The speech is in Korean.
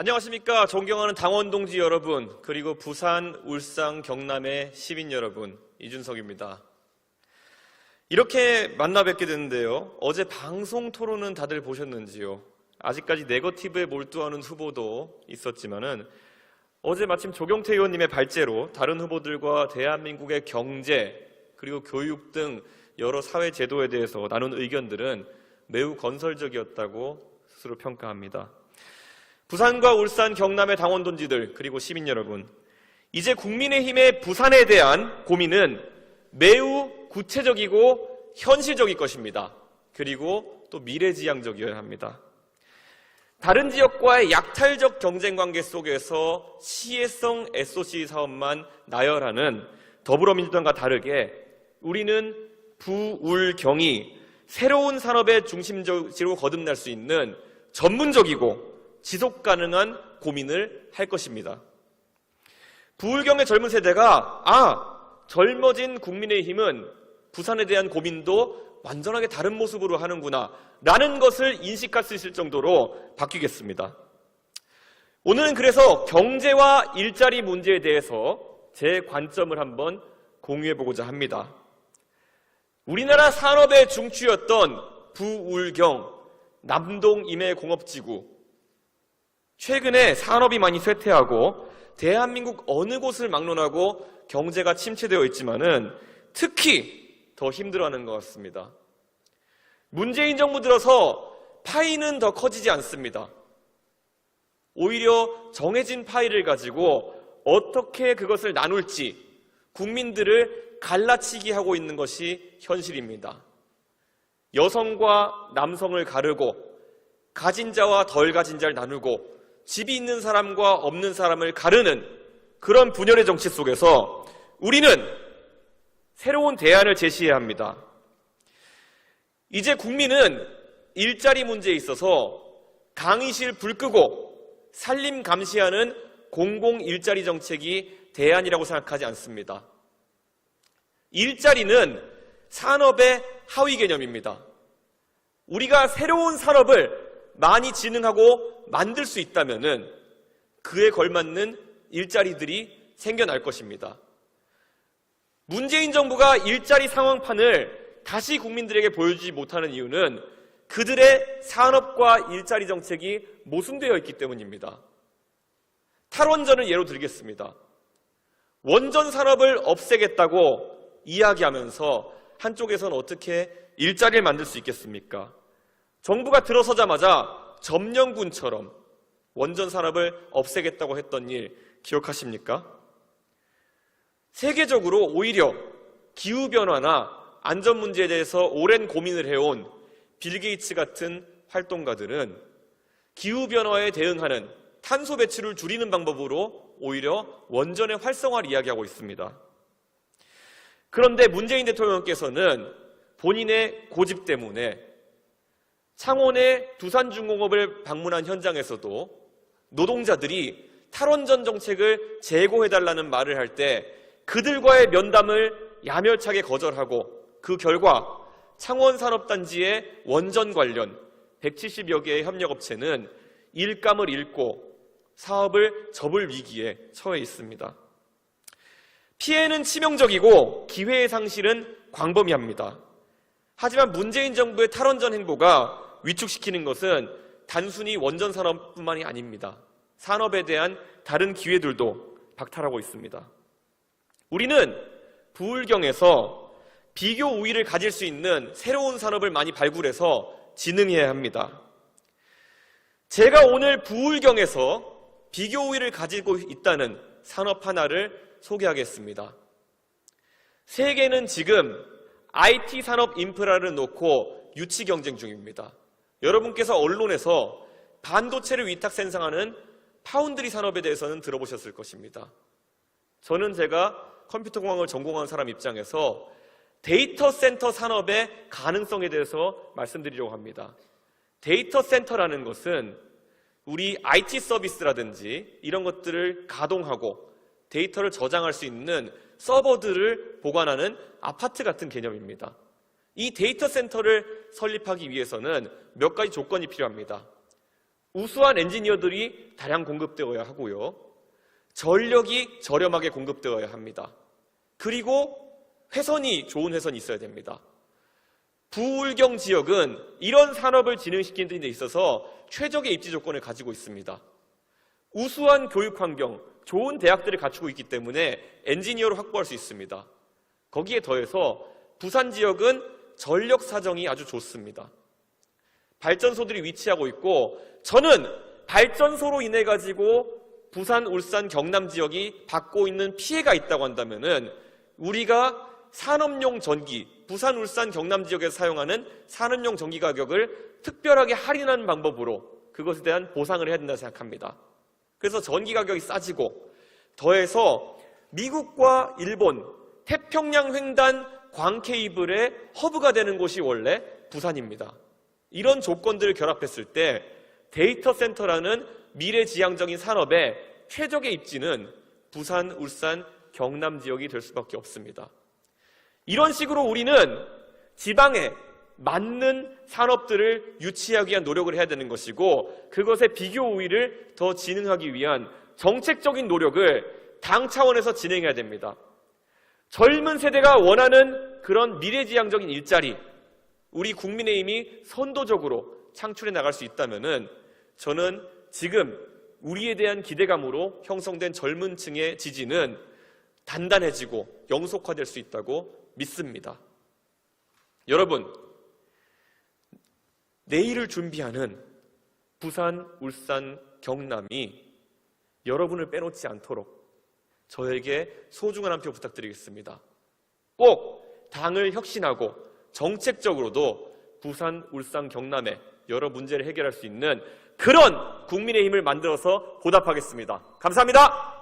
안녕하십니까. 존경하는 당원 동지 여러분, 그리고 부산, 울산, 경남의 시민 여러분, 이준석입니다. 이렇게 만나 뵙게 됐는데요. 어제 방송 토론은 다들 보셨는지요? 아직까지 네거티브에 몰두하는 후보도 있었지만은 어제 마침 조경태 의원님의 발제로 다른 후보들과 대한민국의 경제 그리고 교육 등 여러 사회 제도에 대해서 나눈 의견들은 매우 건설적이었다고 스스로 평가합니다. 부산과 울산, 경남의 당원 동지들 그리고 시민 여러분, 이제 국민의힘의 부산에 대한 고민은 매우 구체적이고 현실적일 것입니다. 그리고 또 미래지향적이어야 합니다. 다른 지역과의 약탈적 경쟁 관계 속에서 시혜성 SOC 사업만 나열하는 더불어민주당과 다르게 우리는 부울경이 새로운 산업의 중심지로 거듭날 수 있는 전문적이고 지속 가능한 고민을 할 것입니다. 부울경의 젊은 세대가 아 젊어진 국민의힘은 부산에 대한 고민도 완전하게 다른 모습으로 하는구나 라는 것을 인식할 수 있을 정도로 바뀌겠습니다. 오늘은 그래서 경제와 일자리 문제에 대해서 제 관점을 한번 공유해 보고자 합니다. 우리나라 산업의 중추였던 부울경 남동 임해 공업지구 최근에 산업이 많이 쇠퇴하고 대한민국 어느 곳을 막론하고 경제가 침체되어 있지만은 특히 더 힘들어하는 것 같습니다. 문재인 정부 들어서 파이는 더 커지지 않습니다. 오히려 정해진 파이를 가지고 어떻게 그것을 나눌지 국민들을 갈라치기 하고 있는 것이 현실입니다. 여성과 남성을 가르고 가진 자와 덜 가진 자를 나누고 집이 있는 사람과 없는 사람을 가르는 그런 분열의 정치 속에서 우리는 새로운 대안을 제시해야 합니다. 이제 국민은 일자리 문제에 있어서 강의실 불 끄고 살림 감시하는 공공 일자리 정책이 대안이라고 생각하지 않습니다. 일자리는 산업의 하위 개념입니다. 우리가 새로운 산업을 많이 진흥하고 만들 수 있다면은 그에 걸맞는 일자리들이 생겨날 것입니다. 문재인 정부가 일자리 상황판을 다시 국민들에게 보여주지 못하는 이유는 그들의 산업과 일자리 정책이 모순되어 있기 때문입니다. 탈원전을 예로 들겠습니다. 원전 산업을 없애겠다고 이야기하면서 한쪽에서는 어떻게 일자리를 만들 수 있겠습니까? 정부가 들어서자마자 점령군처럼 원전 산업을 없애겠다고 했던 일 기억하십니까? 세계적으로 오히려 기후변화나 안전 문제에 대해서 오랜 고민을 해온 빌 게이츠 같은 활동가들은 기후변화에 대응하는 탄소 배출을 줄이는 방법으로 오히려 원전의 활성화를 이야기하고 있습니다. 그런데 문재인 대통령께서는 본인의 고집 때문에 창원의 두산중공업을 방문한 현장에서도 노동자들이 탈원전 정책을 재고해달라는 말을 할 때 그들과의 면담을 야멸차게 거절하고 그 결과 창원산업단지의 원전 관련 170여 개의 협력업체는 일감을 잃고 사업을 접을 위기에 처해 있습니다. 피해는 치명적이고 기회의 상실은 광범위합니다. 하지만 문재인 정부의 탈원전 행보가 위축시키는 것은 단순히 원전 산업뿐만이 아닙니다. 산업에 대한 다른 기회들도 박탈하고 있습니다. 우리는 부울경에서 비교 우위를 가질 수 있는 새로운 산업을 많이 발굴해서 진흥해야 합니다. 제가 오늘 부울경에서 비교 우위를 가지고 있다는 산업 하나를 소개하겠습니다. 세계는 지금 IT 산업 인프라를 놓고 유치 경쟁 중입니다. 여러분께서 언론에서 반도체를 위탁 생산하는 파운드리 산업에 대해서는 들어보셨을 것입니다. 저는 제가 컴퓨터 공학을 전공한 사람 입장에서 데이터 센터 산업의 가능성에 대해서 말씀드리려고 합니다. 데이터 센터라는 것은 우리 IT 서비스라든지 이런 것들을 가동하고 데이터를 저장할 수 있는 서버들을 보관하는 아파트 같은 개념입니다. 이 데이터 센터를 설립하기 위해서는 몇 가지 조건이 필요합니다. 우수한 엔지니어들이 다량 공급되어야 하고요. 전력이 저렴하게 공급되어야 합니다. 그리고 회선이 좋은 회선이 있어야 됩니다. 부울경 지역은 이런 산업을 진행시키는 데 있어서 최적의 입지 조건을 가지고 있습니다. 우수한 교육 환경, 좋은 대학들을 갖추고 있기 때문에 엔지니어로 확보할 수 있습니다. 거기에 더해서 부산 지역은 전력 사정이 아주 좋습니다. 발전소들이 위치하고 있고 저는 발전소로 인해 가지고 부산, 울산, 경남 지역이 받고 있는 피해가 있다고 한다면은 우리가 산업용 전기, 부산, 울산, 경남 지역에서 사용하는 산업용 전기 가격을 특별하게 할인하는 방법으로 그것에 대한 보상을 해야 된다 생각합니다. 그래서 전기 가격이 싸지고 더해서 미국과 일본 태평양 횡단 광 케이블의 허브가 되는 곳이 원래 부산입니다. 이런 조건들을 결합했을 때 데이터 센터라는 미래지향적인 산업의 최적의 입지는 부산, 울산, 경남 지역이 될 수밖에 없습니다. 이런 식으로 우리는 지방에 맞는 산업들을 유치하기 위한 노력을 해야 되는 것이고 그것의 비교 우위를 더 진흥하기 위한 정책적인 노력을 당 차원에서 진행해야 됩니다. 젊은 세대가 원하는 그런 미래지향적인 일자리, 우리 국민의힘이 선도적으로 창출해 나갈 수 있다면은 저는 지금 우리에 대한 기대감으로 형성된 젊은 층의 지지는 단단해지고 영속화될 수 있다고 믿습니다. 여러분, 내일을 준비하는 부산, 울산, 경남이 여러분을 빼놓지 않도록 저에게 소중한 한 표 부탁드리겠습니다. 꼭 당을 혁신하고 정책적으로도 부산, 울산, 경남의 여러 문제를 해결할 수 있는 그런 국민의 힘을 만들어서 보답하겠습니다. 감사합니다.